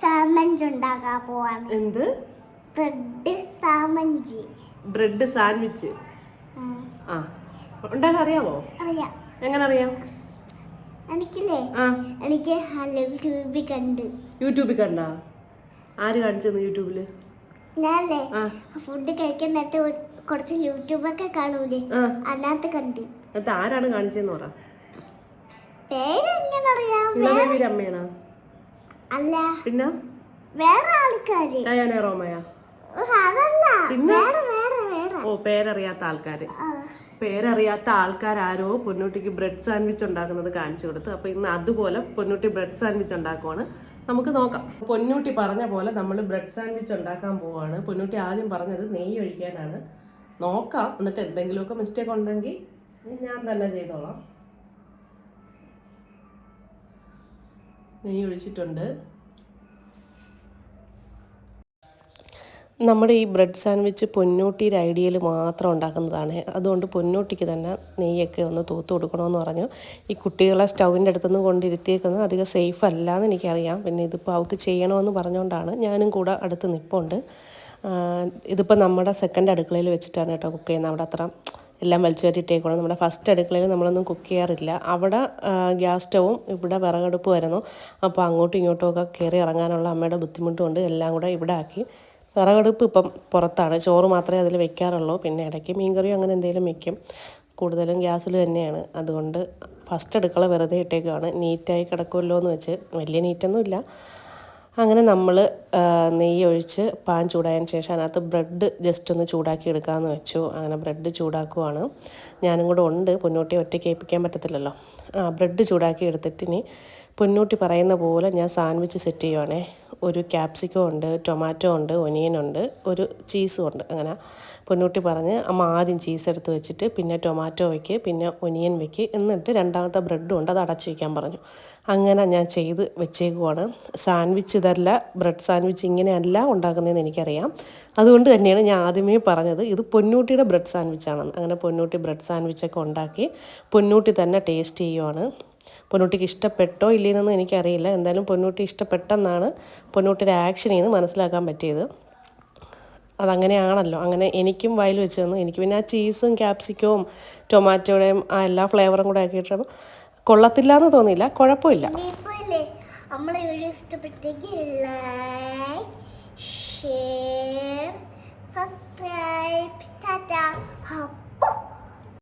സാമഞ്ച് ഉണ്ടാക്കാൻ പോവാണ്. എന്ത്? ബ്രെഡ് സാൻഡ്വിച്ച് ബ്രെഡ് സാൻഡ്വിച്ച് ആ, ഉണ്ടാക്കാൻ അറിയാമോ അറിയാം. എങ്ങനെ അറിയാം? എനിക്കില്ലേ? എനിക്ക് യൂട്യൂബിൽ കണ്ട്. യൂട്യൂബിൽ കണ്ട? ആര് കാണിച്ചെന്ന് യൂട്യൂബിൽ ഞാനല്ലേ ഫുഡ് കഴിക്കാൻ നേരത്തെ കുറച്ച് യൂട്യൂബൊക്കെ കാണൂലേ? അതിനകത്ത് കണ്ട്. എന്നിട്ട് ആരാണ് കാണിച്ചെന്ന് പറ. പേര് അമ്മയാണോ? അല്ല. പിന്നെ? വേറെ ആൾക്കാര്. ഡയാന റോമയ? ഓ, പേരറിയാത്ത ആൾക്കാർ ആ, പേരറിയാത്ത ആൾക്കാരാരോ പൊന്നൂട്ടിക്ക് ബ്രെഡ് സാൻഡ്വിച്ച് ഉണ്ടാക്കുന്നത് കാണിച്ചു കൊടുത്തു. അപ്പോൾ ഇന്ന് അതുപോലെ പൊന്നൂട്ടി ബ്രെഡ് സാൻഡ്വിച്ച് ഉണ്ടാക്കുവാണ്. നമുക്ക് നോക്കാം. പൊന്നൂട്ടി പറഞ്ഞ പോലെ നമ്മൾ ബ്രെഡ് സാൻഡ്വിച്ച് ഉണ്ടാക്കാൻ പോവാണ്. പൊന്നൂട്ടി ആദ്യം പറഞ്ഞത് നെയ്യ് ഒഴിക്കാനാണ്. നോക്കാം. എന്നിട്ട് എന്തെങ്കിലുമൊക്കെ മിസ്റ്റേക്ക് ഉണ്ടെങ്കിൽ ഞാൻ തന്നെ ചെയ്തോളാം. നെയ്യ് ഒഴിച്ചിട്ടുണ്ട് നമ്മുടെ ഈ ബ്രെഡ് സാൻഡ്വിച്ച് പൊന്നൂട്ടിയുടെ ഐഡിയയിൽ മാത്രം ഉണ്ടാക്കുന്നതാണ്. അതുകൊണ്ട് പൊന്നോട്ടിക്ക് തന്നെ നെയ്യൊക്കെ ഒന്ന് തൂത്ത് കൊടുക്കണമെന്ന് പറഞ്ഞു. ഈ കുട്ടികളെ സ്റ്റൗവിന്റെ അടുത്തുനിന്ന് കൊണ്ടിരുത്തിയേക്കുന്നത് അധികം സേഫ് അല്ല എന്ന് എനിക്കറിയാം. പിന്നെ ഇതിപ്പോൾ അവൾക്ക് ചെയ്യണമെന്ന് പറഞ്ഞുകൊണ്ടാണ് ഞാനും കൂടെ അടുത്ത് നിൽപ്പുണ്ട് ഇതിപ്പോൾ നമ്മുടെ സെക്കൻഡ് അടുക്കളയിൽ വെച്ചിട്ടാണ് കേട്ടോ കുക്ക് ചെയ്യുന്നത്. അവിടെ അത്ര എല്ലാം വലിച്ചു കയറ്റിയിട്ടേക്കണം നമ്മുടെ ഫസ്റ്റ് അടുക്കളയിൽ നമ്മളൊന്നും കുക്ക് ചെയ്യാറില്ല. അവിടെ ഗ്യാസ് സ്റ്റവും ഇവിടെ വിറകടുപ്പ് വരുന്നു അപ്പോൾ അങ്ങോട്ടും ഇങ്ങോട്ടും ഒക്കെ കയറി ഇറങ്ങാനുള്ള അമ്മയുടെ ബുദ്ധിമുട്ടുകൊണ്ട് എല്ലാം കൂടെ ഇവിടെ ആക്കി. വിറകടുപ്പ് ഇപ്പം പുറത്താണ്. ചോറ് മാത്രമേ അതിൽ വെക്കാറുള്ളൂ. പിന്നെ ഇടയ്ക്ക് മീൻകറിയോ അങ്ങനെ എന്തെങ്കിലും വെക്കും. കൂടുതലും ഗ്യാസിൽ തന്നെയാണ്. അതുകൊണ്ട് ഫസ്റ്റ് അടുക്കള വെറുതെ ഇട്ടേക്കാണ് നീറ്റായി കിടക്കുമല്ലോ എന്ന് വെച്ച്. വലിയ നീറ്റൊന്നും ഇല്ല അങ്ങനെ നമ്മൾ നെയ്യ് ഒഴിച്ച് പാൻ ചൂടായതിന് ശേഷം അതിനകത്ത് ബ്രെഡ് ജസ്റ്റ് ഒന്ന് ചൂടാക്കി എടുക്കാമെന്ന് വെച്ചു. അങ്ങനെ ബ്രെഡ് ചൂടാക്കുവാണ്. ഞാനും കൂടെ ഉണ്ട്. പൊന്നൂട്ടി ഒറ്റയ്ക്ക് ഏൽപ്പിക്കാൻ പറ്റത്തില്ലല്ലോ. ആ ബ്രെഡ് ചൂടാക്കി എടുത്തിട്ട് ഇനി പൊന്നൂട്ടി പറയുന്ന പോലെ ഞാൻ സാൻഡ്വിച്ച് സെറ്റ് ചെയ്യുവാണേ. ഒരു ക്യാപ്സിക്കം ഉണ്ട് ടൊമാറ്റോ ഉണ്ട് ഒനിയനുണ്ട് ഒരു ചീസും ഉണ്ട് അങ്ങനെ. പൊന്നൂട്ടി പറഞ്ഞ് അമ്മ ആദ്യം ചീസ് എടുത്ത് വെച്ചിട്ട് പിന്നെ ടൊമാറ്റോ വയ്ക്ക് പിന്നെ ഒനിയൻ വയ്ക്ക് എന്നിട്ട് രണ്ടാമത്തെ ബ്രെഡും ഉണ്ട് അത് അടച്ചു വയ്ക്കാൻ പറഞ്ഞു. അങ്ങനെ ഞാൻ ചെയ്ത് വെച്ചേക്കുവാണ്. സാൻഡ്വിച്ച് ഇതല്ല ബ്രെഡ് സാൻഡ്വിച്ച് ഇങ്ങനെയല്ല ഉണ്ടാക്കുന്നതെന്ന് എനിക്കറിയാം. അതുകൊണ്ട് തന്നെയാണ് ഞാൻ ആദ്യമേ പറഞ്ഞത് ഇത് പൊന്നൂട്ടിയുടെ ബ്രെഡ് സാൻഡ്വിച്ചാണെന്ന് അങ്ങനെ പൊന്നൂട്ടി ബ്രെഡ് സാൻഡ്വിച്ചൊക്കെ ഉണ്ടാക്കി പൊന്നൂട്ടി തന്നെ ടേസ്റ്റ് ചെയ്യുവാണ്. പൊന്നൂട്ടിക്ക് ഇഷ്ടപ്പെട്ടോ ഇല്ലയെന്നൊന്നും എനിക്കറിയില്ല. എന്തായാലും പൊന്നൂട്ടി ഇഷ്ടപ്പെട്ടെന്നാണ് പൊന്നൂട്ടിയുടെ ആക്ഷനിൽ നിന്ന് മനസ്സിലാക്കാൻ പറ്റിയത്. അതങ്ങനെയാണല്ലോ. അങ്ങനെ എനിക്കും വയൽ വെച്ച് തന്നു. എനിക്ക് പിന്നെ ആ ചീസും ക്യാപ്സിക്കവും ടൊമാറ്റോയുടെയും ആ എല്ലാ ഫ്ലേവറും കൂടെ ആക്കിയിട്ട് കൊള്ളത്തില്ല എന്ന് തോന്നിയില്ല. കുഴപ്പമില്ല. നമ്മളെ വീഡിയോ ഇഷ്ടപ്പെട്ടെങ്കിൽ ലൈക്ക്